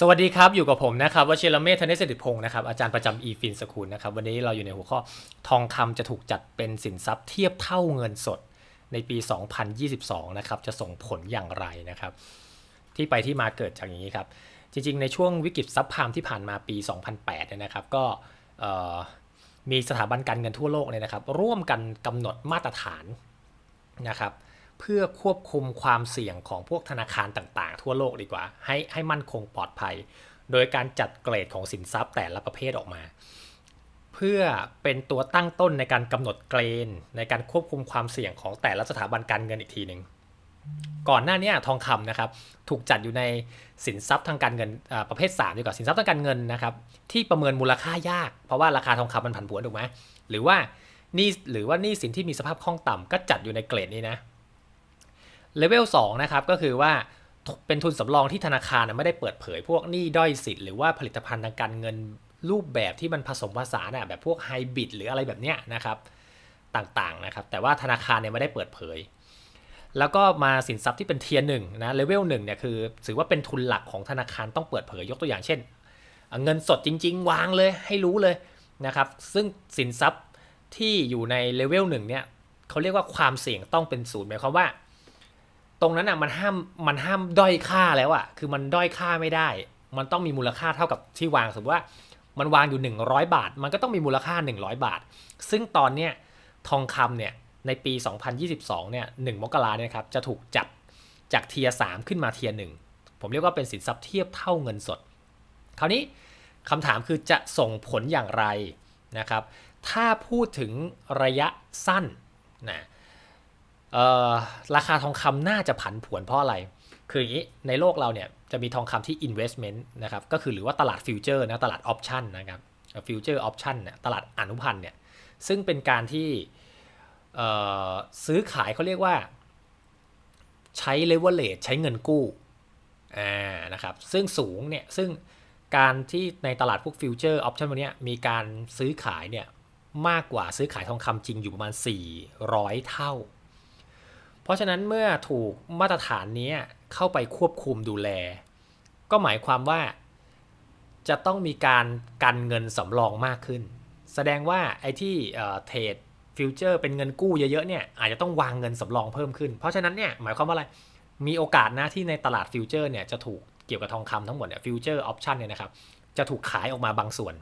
สวัสดีครับ อยู่กับผมนะครับวชิรเมธธเนศสิริพงศ์นะครับอาจารย์ประจำ e f i n สกุลนะครับวันนี้เราอยู่ในหัวข้อทองคำจะถูกจัดเป็นสินทรัพย์เทียบเท่าเงินสดในปี 2022 นะครับจะส่งผลอย่างไรนะครับ ที่ไปที่มาเกิดจากอย่างนี้ครับ จริงๆ ในช่วงวิกฤตซับพามที่ผ่านมาปี 2008เนี่ยนะครับ ก็มีสถาบันการเงินทั่วโลกเลยนะครับ ร่วมกันกำหนดมาตรฐานนะครับ เพื่อควบคุมความเสี่ยงของพวกธนาคารต่างๆ ทั่วโลกดีกว่า ให้ให้มั่นคงปลอดภัย โดยการจัดเกรดของสินทรัพย์แต่ละประเภทออกมา เพื่อเป็นตัวตั้งต้นในการกำหนดเกรนในการควบคุมความเสี่ยงของแต่ละสถาบันการเงินอีกทีหนึ่งก่อนหน้านี้ทองคำนะครับถูกจัดอยู่ในสินทรัพย์ทางการเงินประเภท3ดีกว่าสินทรัพย์ทางการเงินนะครับที่ประเมินมูลค่ายาก เพราะว่าราคาทองคำมันผันผวนถูกไหมหรือว่านี่หรือว่านี่สินที่มีสภาพคล่องต่ำก็จัดอยู่ในเกรดนี้นะ เลเวล2นะครับก็คือว่าเป็นทุนสำรองที่ธนาคารไม่ได้เปิดเผย พวกหนี้ด้อยสิทธิ์หรือว่าผลิตภัณฑ์ทางการเงินรูปแบบที่มันผสมผสานน่ะแบบพวกไฮบริดหรืออะไรแบบเนี้ยนะครับต่างๆนะครับแต่ว่าธนาคารเนี่ยไม่ได้เปิดเผย แล้วก็มาสินทรัพย์ที่เป็นเทียร์หนึ่งนะเลเวลหนึ่งเนี่ยคือถือว่าเป็นทุนหลักของธนาคารต้องเปิดเผยยกตัวอย่างเช่น เงินสดจริง ๆ วางเลยให้รู้เลยนะครับซึ่งสินทรัพย์ที่อยู่ในเลเวลหนึ่งเนี่ยเขาเรียกว่าความเสี่ยงต้องเป็นศูนย์หมายความว่า ตรงนั้นอะมันห้ามมันห้ามด้อยค่าแล้วอะคือมันด้อยค่าไม่ได้ มันต้องมีมูลค่าเท่ากับที่วางสมมติว่ามันวางอยู่ 100 บาท มันก็ต้องมีมูลค่า 100 บาท ซึ่งตอนเนี้ยทองคำเนี่ยในปี 2022เนี่ย1มกราเนี่ยครับจะถูกจัดจากเทียร์3ขึ้นมาเทียร์หผมเรียกว่าเป็นสินทรัพย์เทียบเท่าเงินสด คราวนี้คำถามคือจะส่งผลอย่างไรนะครับ ถ้าพูดถึงระยะสั้นนะเอ่อ ราคาทองคำน่าจะผันผวนเพราะอะไร คืออย่างนี้ในโลกเราเนี่ยจะมีทองคำที่ investment นะครับ ก็คือหรือว่าตลาดฟิวเจอร์นะตลาดออปชันนะครับฟิวเจอร์ออปชันเนี่ยตลาดอนุพันธ์เนี่ยซึ่งเป็นการที่ซื้อขายเขาเรียกว่า ใช้ leverage ใช้เงินกู้นะครับซึ่งสูงเนี่ยซึ่งการที่ในตลาดพวกฟิวเจอร์ออปชันวันนี้มีการซื้อขายเนี่ยมากกว่าซื้อขายทองคำจริงอยู่ประมาณ 400 เท่า เพราะฉะนั้นเมื่อถูกมาตรฐานนี้เข้าไปควบคุมดูแล ก็หมายความว่าจะต้องมีการกันเงินสำรองมากขึ้น แสดงว่าไอ้ที่เทรดฟิวเจอร์เป็นเงินกู้เยอะๆเนี่ยอาจจะต้องวางเงินสำรองเพิ่มขึ้น เพราะฉะนั้นเนี่ยหมายความว่าอะไร มีโอกาสนะที่ในตลาดฟิวเจอร์เนี่ยจะถูกเกี่ยวกับทองคำทั้งหมดเนี่ยฟิวเจอร์ออปชันเนี่ยนะครับจะถูกขายออกมาบางส่วน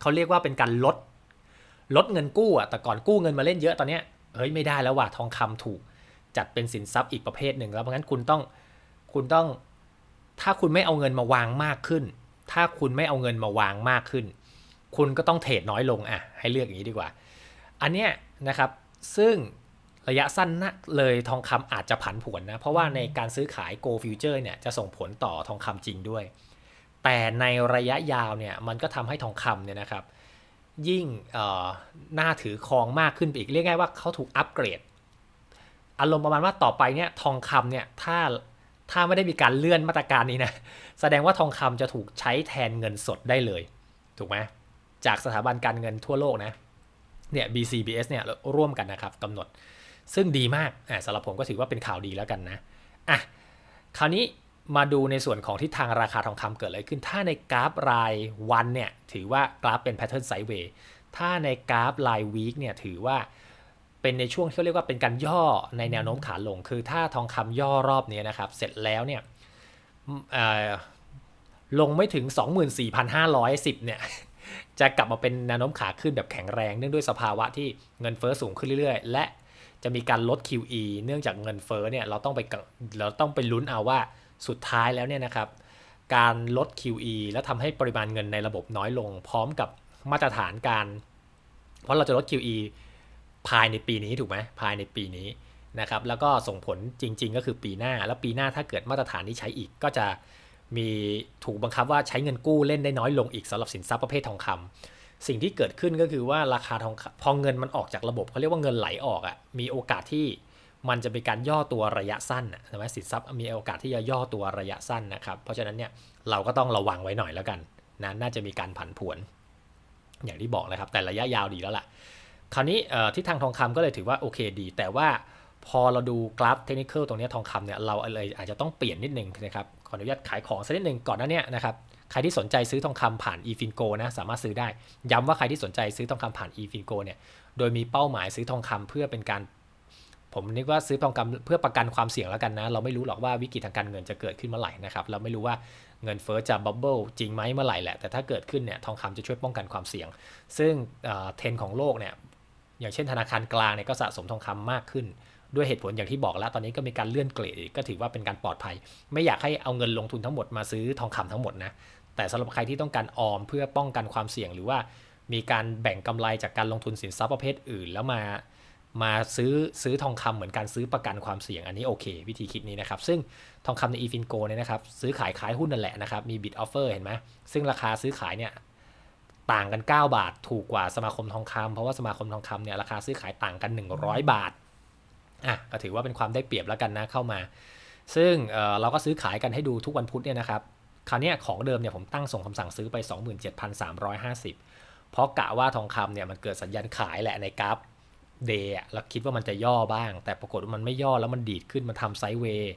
เขาเรียกว่าเป็นการลดลดเงินกู้อะแต่ก่อนกู้เงินมาเล่นเยอะตอนเนี้ยเฮ้ยไม่ได้แล้วว่ะทองคำถูก จัดเป็นสินทรัพย์อีกประเภทหนึ่งแล้วเพราะงั้นคุณต้องคุณต้องถ้าคุณไม่เอาเงินมาวางมากขึ้น ถ้าคุณไม่เอาเงินมาวางมากขึ้น คุณก็ต้องเทรดน้อยลงอะให้เลือกอย่างนี้ดีกว่า อันเนี้ยนะครับซึ่งระยะสั้นนะเลยทองคำอาจจะผันผวนนะ เพราะว่าในการซื้อขาย Go Future เนี่ยจะส่งผลต่อทองคำจริงด้วย แต่ในระยะยาวเนี่ยมันก็ทำให้ทองคำเนี่ยนะครับ ยิ่งน่าถือครองมากขึ้นไปอีกเรียกง่ายว่าเขาถูกอัปเกรด อารมณ์ประมาณว่าต่อไปเนี่ยทองคำเนี่ยถ้าถ้าไม่ได้มีการเลื่อนมาตรการนี้นะแสดงว่าทองคำจะถูกใช้แทนเงินสดได้เลย ถูกไหมจากสถาบันการเงินทั่วโลกนะเนี่ย BCBS เนี่ยร่วมกันนะครับกำหนด ซึ่งดีมากอ่าสำหรับผมก็ถือว่าเป็นข่าวดีแล้วกันนะอะคราวนี้มาดูในส่วนของที่ทางราคาทองคำเกิดอะไรขึ้น ถ้าในกราฟรายวันเนี่ยถือว่ากราฟเป็นแพทเทิร์นไซด์เวย์ถ้าในกราฟรายวีคเนี่ยถือว่า เป็นในช่วงที่เรียกว่าเป็นการย่อในแนวโน้มขาลง คือถ้าทองคำย่อรอบนี้นะครับ เสร็จแล้วเนี่ยลงไม่ถึง 24,510เนี่ยจะกลับมาเป็นแนวโน้มขาขึ้นแบบแข็งแรงเนื่องด้วยสภาวะที่เงินเฟอ้อสูงขึ้นเรื่อยๆ และจะมีการลด QE เนื่องจากเงินเฟอ้อเนี่ยเราต้องไปเราต้องไปลุ้นเอาว่าสุดท้ายแล้วเนี่ยนะครับ การลด QE แล้วทำให้ปริมาณเงินในระบบน้อยลง พร้อมกับมาตรฐานการ เพราะเราจะลด QE ภายในปีนี้ถูกไหมภายในปีนี้นะครับแล้วก็ส่งผลจริง ๆ ก็คือปีหน้าแล้วปีหน้าถ้าเกิดมาตรฐานนี้ใช้อีกก็จะมีถูกบังคับว่าใช้เงินกู้เล่นได้น้อยลงอีกสำหรับสินทรัพย์ประเภททองคำสิ่งที่เกิดขึ้นก็คือว่าราคาทองพอเงินมันออกจากระบบเขาเรียกว่าเงินไหลออกอะ่ะมีโอกาสที่มันจะเป็นการย่อตัวระยะสั้นใช่ไหมสินทรัพย์มีโอกาสที่จะย่อตัวระยะสั้นนะครับ เพราะฉะนั้นเนี่ยเราก็ต้องระวังไว้หน่อยแล้วกันนะน่าจะมีการผันผวน อย่างที่บอกเลยครับ แต่ระยะยาวดีแล้วล่ะ คราวนี้ที่ทางทองคำก็เลยถือว่าโอเคดี แต่ว่าพอเราดูกราฟเทคนิคตรงนี้ทองคำเนี่ยเราเลยอาจจะต้องเปลี่ยนนิดนึงนะครับขออนุญาตขายของสักนิดนึงก่อนหน้านี้นะครับใครที่สนใจซื้อทองคำผ่าน eFinco นะสามารถซื้อได้ ย้ำว่าใครที่สนใจซื้อทองคำผ่าน eFinco เนี่ยโดยมีเป้าหมายซื้อทองคำเพื่อเป็นการ ผมนึกว่าซื้อทองคำเพื่อประกันความเสี่ยงแล้วกันนะ เราไม่รู้หรอกว่าวิกฤตทางการเงินจะเกิดขึ้นเมื่อไหร่นะครับเราไม่รู้ว่าเงินเฟ้อจะบับเบิลจริงไหมเมื่อไหร่แหละแต่ถ้าเกิดขึ้นเนี่ยทองคำจะช่วยป้องกันความเสี่ยง ซึ่งเทรนของโลกเนี่ย อย่างเช่นธนาคารกลางเนี่ยก็สะสมทองคำมากขึ้น ด้วยเหตุผลอย่างที่บอกแล้วตอนนี้ก็มีการเลื่อนเกรดก็ถือว่าเป็นการปลอดภัย ไม่อยากให้เอาเงินลงทุนทั้งหมดมาซื้อทองคำทั้งหมดนะแต่สำหรับใครที่ต้องการออมเพื่อป้องกันความเสี่ยงหรือว่ามีการแบ่งกำไรจากการลงทุนสินทรัพย์ประเภทอื่น แล้วมามาซื้อซื้อทองคำเหมือนการซื้อประกันความเสี่ยงอันนี้โอเค วิธีคิดนี้นะครับ ซึ่งทองคำใน eFinco เนี่ยนะครับซื้อขายขายหุ้นนั่นแหละนะครับมี bid offer เห็นไหมซึ่งราคาซื้อขายเนี่ย ต่างกัน 9 บาท ถูกกว่าสมาคมทองคำเพราะว่าสมาคมทองคำเนี่ยราคาซื้อขายต่างกัน 100 บาทอะก็ถือว่าเป็นความได้เปรียบแล้วกันนะเข้ามา ซึ่งเเราก็ซื้อขายกันให้ดูทุกวันพุธเนี่ยนะครับคราวนี้ของเดิมเนี่ยผมตั้งส่งคำสั่งซื้อไป 27,350 เพราะกะว่าทองคำเนี่ยมันเกิดสัญญาณขายแหละในกราฟเดย์แล้วคิดว่ามันจะย่อบ้าง แต่ปรากฏว่ามันไม่ย่อแล้วมันดีดขึ้นมันทำไซด์เวย์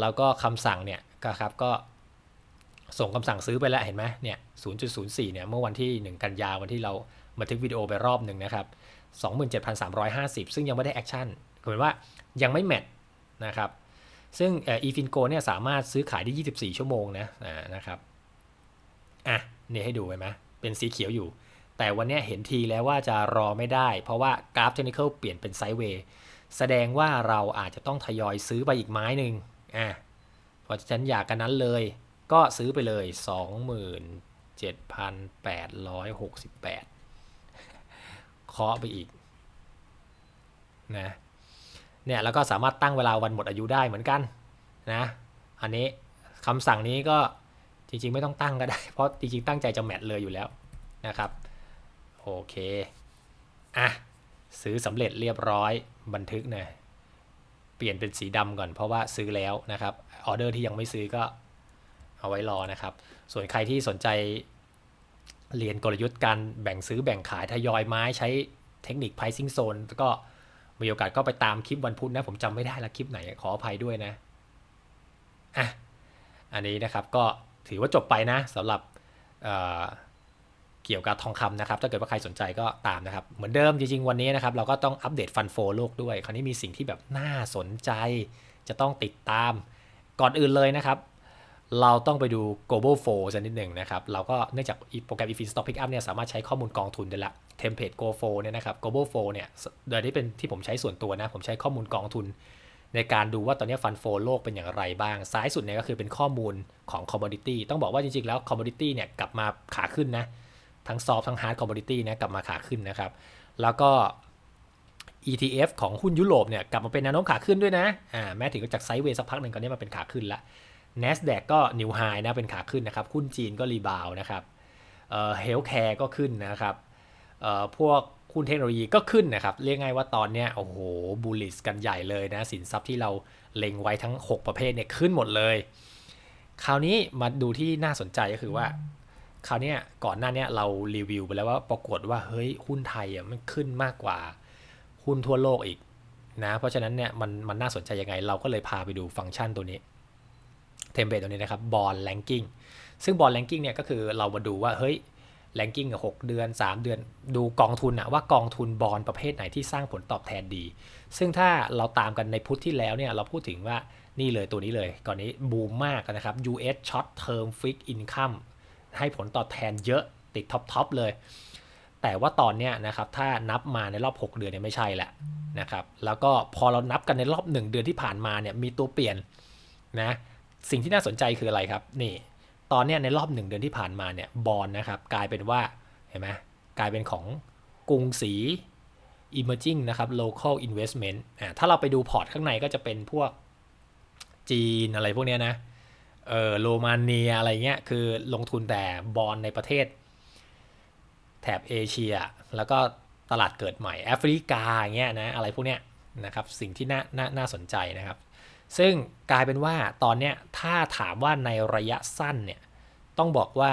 แล้วก็คำสั่งเนี่ยครับก็ ส่งคำสั่งซื้อไปแล้วเห็นไหมเนี่ย 0.04 เนี่ย เมื่อวันที่ 1 กันยาวันที่เราบันทึกวิดีโอไปรอบหนึ่งนะครับ 27,350 ซึ่งยังไม่ได้แอคชั่นหมือนว่ายังไม่แมทนะครับ ซึ่งอีฟินโกเนี่ยสามารถซื้อขายได้ 24 ชั่วโมงนะนะครับ อะนี่ให้ดูไหมเป็นสีเขียวอยู่ แต่วันนี้เห็นทีแล้วว่าจะรอไม่ได้ เพราะว่ากราฟเทคนิคเปลี่ยนเป็นไซด์เวย์ แสดงว่าเราอาจจะต้องทยอยซื้อไปอีกไม้หนึ่งอะเพราะฉะนั้นอยากกันนั้นเลย ก็ซื้อไปเลย 27,868เคาะไปอีกนะเนี่ยแล้วก็สามารถตั้งเวลาวันหมดอายุได้เหมือนกันนะอันนี้คำสั่งนี้ก็จริงๆไม่ต้องตั้งก็ได้ เพราะจริงๆตั้งใจจะแมทเลยอยู่แล้วนะครับโอเคอะซื้อสำเร็จเรียบร้อยบันทึกนะเปลี่ยนเป็นสีดำก่อนเพราะว่าซื้อแล้วนะครับออเดอร์ที่ยังไม่ซื้อก็ เอาไว้รอนะครับ ส่วนใครที่สนใจเรียนกลยุทธ์การแบ่งซื้อแบ่งขายทยอยไม้ใช้เทคนิค pricing zone ก็มีโอกาสก็ไปตามคลิปวันพุธนะ ผมจำไม่ได้ละคลิปไหนขออภัยด้วยนะอะอันนี้นะครับก็ถือว่าจบไปนะสำหรับเเกี่ยวกับทองคำนะครับ ถ้าเกิดว่าใครสนใจก็ตามนะครับ เหมือนเดิมจริงๆ วันนี้นะครับ เราก็ต้องอัปเดตฟันโฟโลกด้วย คราวนี้มีสิ่งที่แบบน่าสนใจจะต้องติดตามก่อนอื่นเลยนะครับ เราต้องไปดู global flow สักนิดหนึ่งนะครับ เราก็เนื่องจากโปรแกรม e f i n Stock Pickup เนี่ยสามารถใช้ข้อมูลกองทุนได้ละเทมเพลต Go f o เนี่ยนะครับ Global f o เนี่ยโดยที่เป็นที่ผมใช้ส่วนตัวนะ ผมใช้ข้อมูลกองทุน ในการดูว่าตอนนี้ฟันโฟโลกเป็นอย่างไรบ้าง ซ้ายสุดเนี่ยก็คือเป็นข้อมูลของ commodity ต้องบอกว่าจริงๆ แล้ว commodity เนี่ยกลับมาขาขึ้นนะ ทั้ง soft ทั้ง hard commodity นะกลับมาขาขึ้นนะครับ แล้วก็ ETF ของหุ้นยุโรปเนี่ยกลับมาเป็นแนวโน้มขาขึ้นด้วยนะ อ่าแม้ถึงจากไซด์เวย์สักพักหนึ่งก็นี้มาเป็นขาขึ้นละ NASDAQ ก็นิวไฮนะเป็นขาขึ้นนะครับหุ้นจีนก็รีบาวนะครับเฮลท์แคร์ก็ขึ้นนะครับพวกหุ้นเทคโนโลยีก็ขึ้นนะครับ เรียกง่ายว่าตอนนี้โอ้โหบูลลิสกันใหญ่เลยนะ สินทรัพย์ที่เราเล็งไว้ทั้ง 6 ประเภทเนี่ยขึ้นหมดเลย คราวนี้มาดูที่น่าสนใจก็คือว่า คราวนี้ก่อนหน้านี้เรารีวิวไปแล้วว่าปรากฏว่าเฮ้ยหุ้นไทยอะมันขึ้นมากกว่าหุ้นทั่วโลกอีกนะ เพราะฉะนั้นเนี่ยมันมันน่าสนใจยังไงเราก็เลยพาไปดูฟังก์ชันตัวนี้ เทมเพลตตัวนี้นะครับบอลแลนกิ้งซึ่งบอลแลนกิ้งเนี่ยก็คือเรามาดูว่าเฮ้ยแลนกิ้งหกเดือน 3 เดือนดูกองทุนอะว่ากองทุนบอลประเภทไหนที่สร้างผลตอบแทนดี ซึ่งถ้าเราตามกันในพุทธที่แล้วเนี่ยเราพูดถึงว่านี่เลยตัวนี้เลย ก่อนนี้บูมมากนะครับ US Short Term Fixed Income ให้ผลตอบแทนเยอะติดท็อปทอปเลย แต่ว่าตอนเนี้ยนะครับถ้านับมาในรอบ 6 เดือนเนี่ยไม่ใช่แหละนะครับแล้วก็พอเรานับกันในรอบ 1 เดือนที่ผ่านมาเนี่ยมีตัวเปลี่ยนนะ สิ่งที่น่าสนใจคืออะไรครับ นี่ ตอนนี้ในรอบหนึ่งเดือนที่ผ่านมาเนี่ยบอลนะครับ กลายเป็นว่าเห็นไหมกลายเป็นของกรุงศรี emerging นะครับ local investment อ่าถ้าเราไปดูพอร์ตข้างในก็จะเป็นพวกจีนอะไรพวกเนี้ยนะเออโรมาเนียอะไรเงี้ยคือลงทุนแต่บอลในประเทศ แถบเอเชีย แล้วก็ตลาดเกิดใหม่แอฟริกาเงี้ยนะอะไรพวกเนี้ยนะครับสิ่งที่น่าน่าน่าสนใจนะครับ ซึ่งกลายเป็นว่าตอนนี้ถ้าถามว่าในระยะสั้นเนี่ยต้องบอกว่า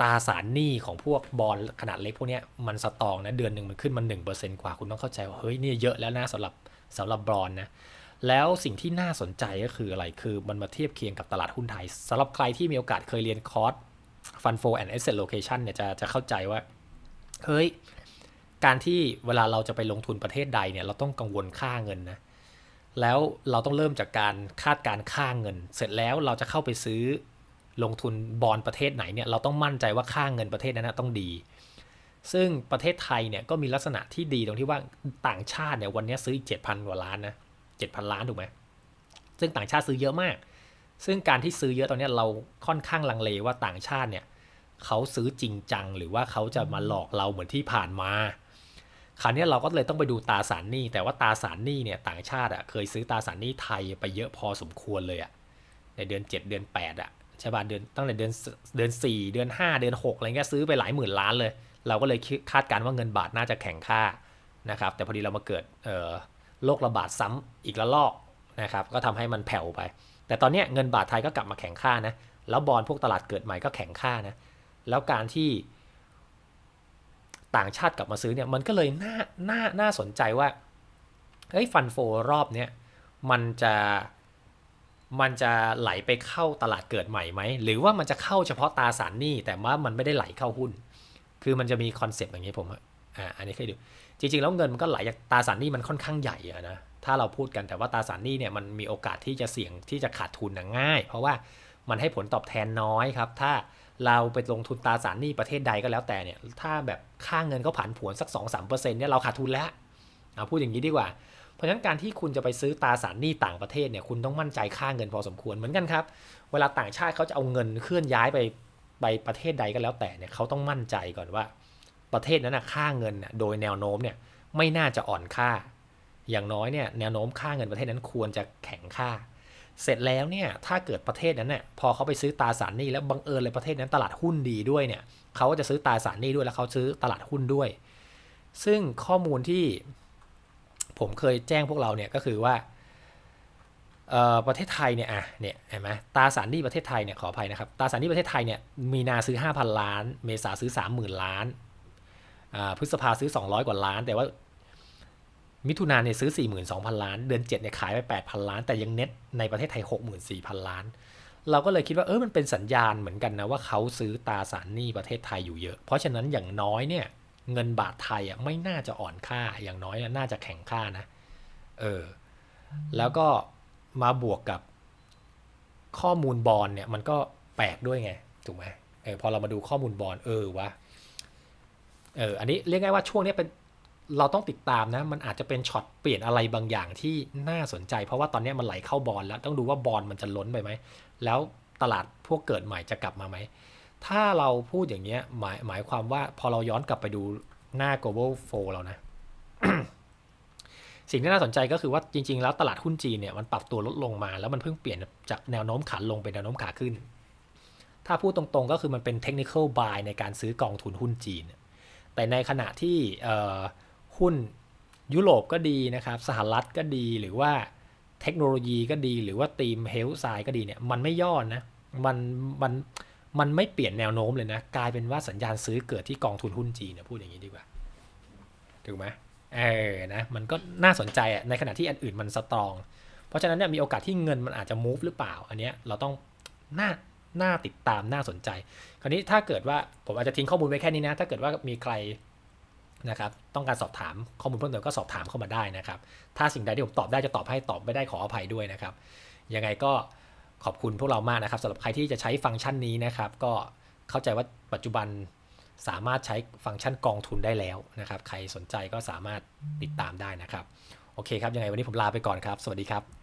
ตาสารหนี้ของพวกบอลขนาดเล็กพวกนี้มันสตองนะเดือนหนึ่งมันขึ้นมา1%กว่าคุณต้องเข้าใจว่าเฮ้ยนี่เยอะแล้วนะสำหรับสำหรับบอนนะแล้วสิ่งที่น่าสนใจก็คืออะไรคือมันมาเทียบเคียงกับตลาดหุ้นไทยสำหรับใครที่มีโอกาสเคยเรียนคอร์ส Fund Flow and Asset Location เนี่ยจะจะเข้าใจว่าเฮ้ยการที่เวลาเราจะไปลงทุนประเทศใดเนี่ยเราต้องกังวลค่าเงินนะ แล้วเราต้องเริ่มจากการคาดการค่าเงิน เสร็จแล้วเราจะเข้าไปซื้อลงทุนบอลประเทศไหนเนี่ยเราต้องมั่นใจว่าค่าเงินประเทศนั้นต้องดี ซึ่งประเทศไทยเนี่ยก็มีลักษณะที่ดีตรงที่ว่าต่างชาติเนี่ยวันนี้ซื้ออีกเจ็ดพันกว่าล้านนะเจ็ดพันล้านถูกไหมซึ่งต่างชาติซื้อเยอะมาก ซึ่งการที่ซื้อเยอะตอนนี้เราค่อนข้างลังเลว่าต่างชาติเนี่ยเขาซื้อจริงจังหรือว่าเขาจะมาหลอกเราเหมือนที่ผ่านมา คราวนี้เราก็เลยต้องไปดูตาสารหนี้ แต่ว่าตาสารหนี้เนี่ยต่างชาติอะเคยซื้อตาสารหนี้ไทยไปเยอะพอสมควรเลยอะในเดือน 7 เดือน 8 อะใช่ป่ะเดือนตั้งแต่เดือนเดือน 4 เดือน 5 เดือน6อะไรเงี้ยซื้อไปหลายหมื่นล้านเลย เราก็เลยคาดการณ์ว่าเงินบาทน่าจะแข็งค่านะครับแต่พอดีเรามาเกิดโรคระบาดซ้ำอีกละลอกนะครับก็ทำให้มันแผ่วไป แต่ตอนนี้เงินบาทไทยก็กลับมาแข็งค่านะแล้วบอลพวกตลาดเกิดใหม่ก็แข็งค่านะแล้วการที่ ต่างชาติกลับมาซื้อเนี่ยมันก็เลยน่าน่าน่าสนใจว่าเฮ้ยฟันโฟรอบเนี้ยมันจะมันจะไหลไปเข้าตลาดเกิดใหม่ไหม หรือว่ามันจะเข้าเฉพาะตาสารหนี้แต่ว่ามันไม่ได้ไหลเข้าหุ้น คือมันจะมีคอนเซปต์อย่างนี้ผมอ่าอันนี้เคยดู จริง ๆ แล้วเงินมันก็ไหลจากตาสารหนี้มันค่อนข้างใหญ่อะนะถ้าเราพูดกันแต่ว่าตาสารหนี้เนี่ยมันมีโอกาสที่จะเสี่ยงที่จะขาดทุนง่าย เพราะว่ามันให้ผลตอบแทนน้อยครับ ถ้า เราไปลงทุนตราสารหนี้ประเทศใดก็แล้วแต่เนี่ย ถ้าแบบค่าเงินเขาผันผวนสัก 2-3%เนี่ยเราขาดทุนแล้วเอาพูดอย่างนี้ดีกว่า เพราะฉะนั้นการที่คุณจะไปซื้อตราสารหนี้ต่างประเทศเนี่ยคุณต้องมั่นใจค่าเงินพอสมควรเหมือนกันครับ เวลาต่างชาติเขาจะเอาเงินเคลื่อนย้ายไปไปประเทศใดก็แล้วแต่เนี่ยเขาต้องมั่นใจก่อนว่า ประเทศนั้นนะค่าเงินโดยแนวโน้มเนี่ยไม่น่าจะอ่อนค่า อย่างน้อยเนี่ยแนวโน้มค่าเงินประเทศนั้นควรจะแข็งค่า เสร็จแล้วเนี่ยถ้าเกิดประเทศนั้นเนี่ยพอเขาไปซื้อตราสารหนี้แล้วบังเอิญเลยประเทศนั้นตลาดหุ้นดีด้วยเนี่ยเขาก็จะซื้อตราสารหนี้ด้วยแล้วเขาซื้อตลาดหุ้นด้วย ซึ่งข้อมูลที่ผมเคยแจ้งพวกเราเนี่ยก็คือว่าประเทศไทยเนี่ยอะเนี่ยเห็นไหมตราสารหนี้ประเทศไทยเนี่ยขออภัยนะครับตราสารหนี้ประเทศไทยเนี่ยมีนาซื้อ 5,000 ล้าน เมษาซื้อ 30,000 ล้านพฤษภาซื้อ 200 กว่าล้าน แต่ว่า มิถุนาเนี่ยซื้อ 42,000 ล้าน เดือน7เนี่ยขายไป 8,000 ล้าน แต่ยังเน็ตในประเทศไทย 64,000 ล้าน เราก็เลยคิดว่าเออมันเป็นสัญญาณเหมือนกันนะว่าเขาซื้อตาสารหนี้ประเทศไทยอยู่เยอะ เพราะฉะนั้นอย่างน้อยเนี่ยเงินบาทไทยอะไม่น่าจะอ่อนค่าอย่างน้อยน่าจะแข็งค่านะเออแล้วก็มาบวกกับข้อมูลบอลเนี่ยมันก็แปลกด้วยไงถูกไหมเออพอเรามาดูข้อมูลบอลเออวะเอออันนี้เรียกง่ายว่าช่วงนี้เป็น เราต้องติดตามนะ มันอาจจะเป็นช็อตเปลี่ยนอะไรบางอย่างที่น่าสนใจ เพราะว่าตอนนี้มันไหลเข้าบอลแล้วต้องดูว่าบอลมันจะล้นไปไหม แล้วตลาดพวกเกิดใหม่จะกลับมาไหม ถ้าเราพูดอย่างเงี้ยหมายหมายความว่าพอเราย้อนกลับไปดูหน้า global flow เรานะ สิ่งที่น่าสนใจก็คือว่าจริง ๆ แล้วตลาดหุ้นจีนเนี่ยมันปรับตัวลดลงมา แล้วมันเพิ่งเปลี่ยนจากแนวโน้มขาลงเป็นแนวโน้มขาขึ้น ถ้าพูดตรงๆก็คือมันเป็น technical buy ในการซื้อกองทุนหุ้นจีน แต่ในขณะที่ หุ้นยุโรปก็ดีนะครับ สหรัฐก็ดีหรือว่าเทคโนโลยีก็ดีหรือว่าทีมเฮลท์ไซก็ดีเนี่ยมันไม่ย่อนะมันมันมันไม่เปลี่ยนแนวโน้มเลยนะ กลายเป็นว่าสัญญาณซื้อเกิดที่กองทุนหุ้นจีนเนี่ยพูดอย่างนี้ดีกว่า ถูกไหมเออนะมันก็น่าสนใจอะในขณะที่อันอื่นมันสตรอง เพราะฉะนั้นเนี่ยมีโอกาสที่เงินมันอาจจะ move หรือเปล่า อันเนี้ยเราต้องน่าน่าติดตามน่าสนใจ คราวนี้ถ้าเกิดว่าผมอาจจะทิ้งข้อมูลไว้แค่นี้นะ ถ้าเกิดว่ามีใคร นะครับต้องการสอบถามข้อมูลเพิ่มเติมก็สอบถามเข้ามาได้นะครับ ถ้าสิ่งใดที่ผมตอบได้จะตอบให้ตอบไม่ได้ขออภัยด้วยนะครับ ยังไงก็ขอบคุณพวกเรามากนะครับสำหรับใครที่จะใช้ฟังก์ชันนี้นะครับ ก็เข้าใจว่าปัจจุบันสามารถใช้ฟังก์ชันกองทุนได้แล้วนะครับ ใครสนใจก็สามารถติดตามได้นะครับ โอเคครับ ยังไงวันนี้ผมลาไปก่อนครับ สวัสดีครับ